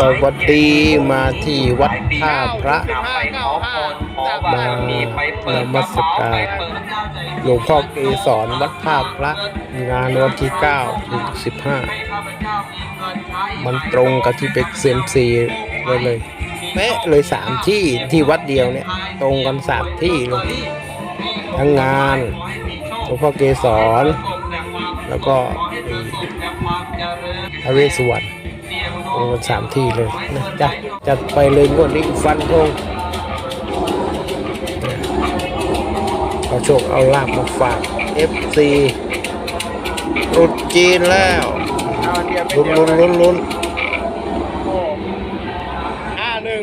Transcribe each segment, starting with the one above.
สวัสดีมาที่วัดท่าพระมานมัสการหลวงพ่อเกสรวัดท่าพระงานวันที่9ถึง15 มันตรงกับที่เป็นเซมซีเลยเลยเป๊ะเลยสามที่ที่วัดเดียวเนี่ย ตรงกันสามที่เลยทั้งงานหลวงพ่อเกสรแล้วก็พระเวสสุวรรณ ตรงกันสามที่เลยนะจ้ะจัดไปเลยงวดนี้ฟันธงเอาโชคเอาลาบมาฝาก FC ตรุดจีนแล้วลุ้นลุ้นลุ้นลุ้นห้าหนึ่ง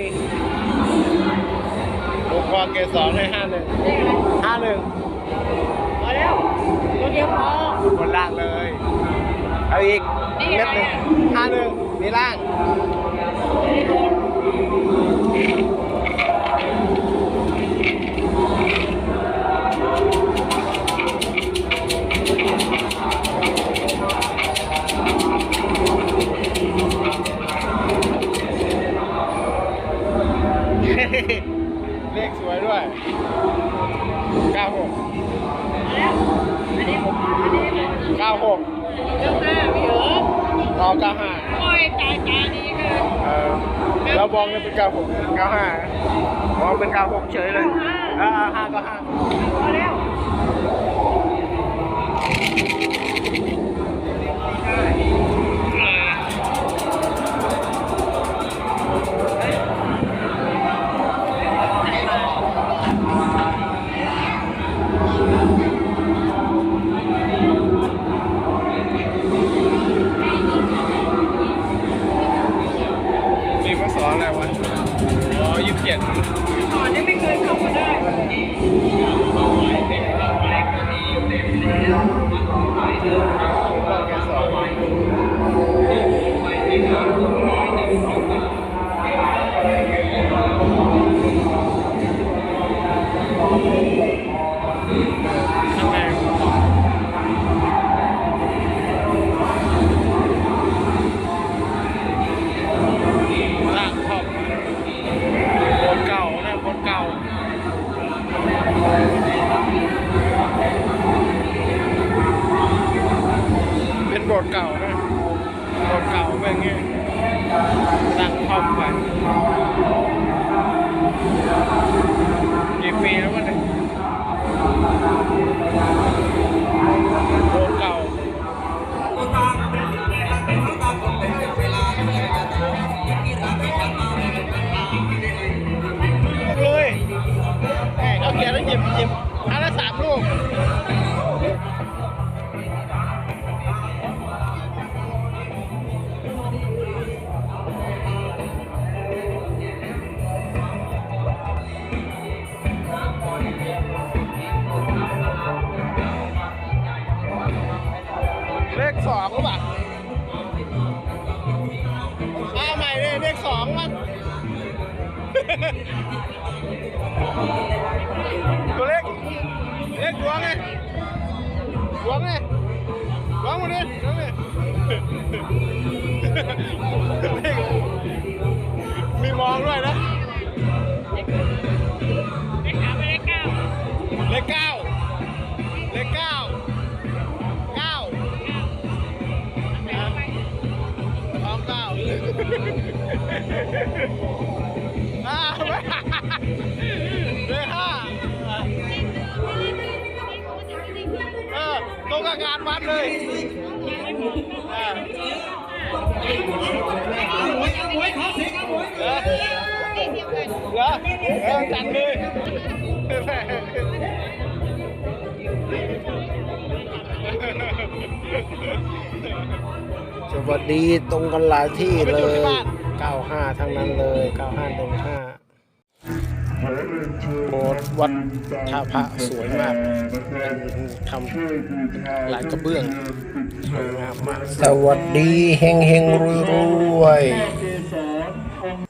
ลูกพ่อเกสรให้ห้าหนึ่งห้าหนึ่งพอแล้วตัวเดียวพอบนล่างเลย เอาอีกเม็ดหนึ่งห้าหนึ่ง มีล่างเลขสวยด้วย96 96 เรื่องาพี่หาโอ้ยตายตาดีค่ะเราบองเนี่ยเป็นเก้าหกกาห้าบองเป็นเก้าหกเฉยเลยอ่าห้าก็ห้าพอแล้ว ถเก่านะโบสถ์เก่าเป็นไงตั้งคอมไปกี่ปีแล้วมันเนี่ยโบสถ์เก่าเลยแหม่เขาเขียนแล้วหยิบหยิบ สองหรือเปล่าเอาใหม่เลยเลขสองมั้งตัวเลขเลขดวงไงดวงไงดวงมาดิดวงไงเล งกับงานวัดเลยเหรอเหรอเออจัดเลยสวัสดีตรงกันหลายที่เลย 95 ทั้งนั้นเลย 95ตรง5 โบสถ์วัดท่าพระสวยมากเป็นทำลายกระเบื้องสวยงามมาก สวัสดีเฮงเฮงรวยรวย